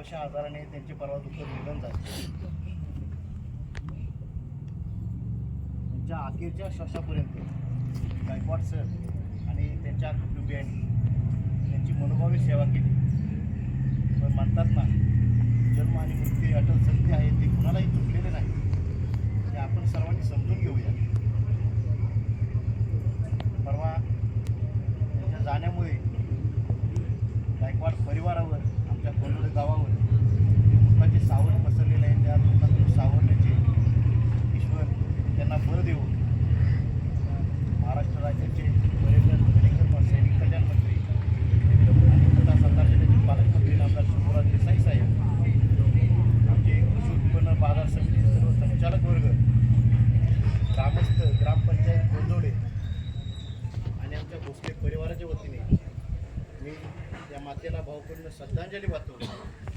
अशा आजाराने त्यांची परवा दुःख निघून जाते त्यांच्या अखेरच्या श्वासापर्यंत. गायकवाड सर आणि त्यांच्या कुटुंबियांनी त्यांची मनोभावी सेवा केली. पण म्हणतात ना जन्म आणि मृत्यू अटल सत्य आहे ते कुणालाही चुकलेले नाही. ते आपण सर्वांनी समजून घेऊया. संचालक वर्ग. ग्रामस्थ ग्रामपंचायत गोंदवडे आणि आमच्या भोसले परिवाराच्या वतीने मी या मातेला भावपूर्ण श्रद्धांजली वाहतो.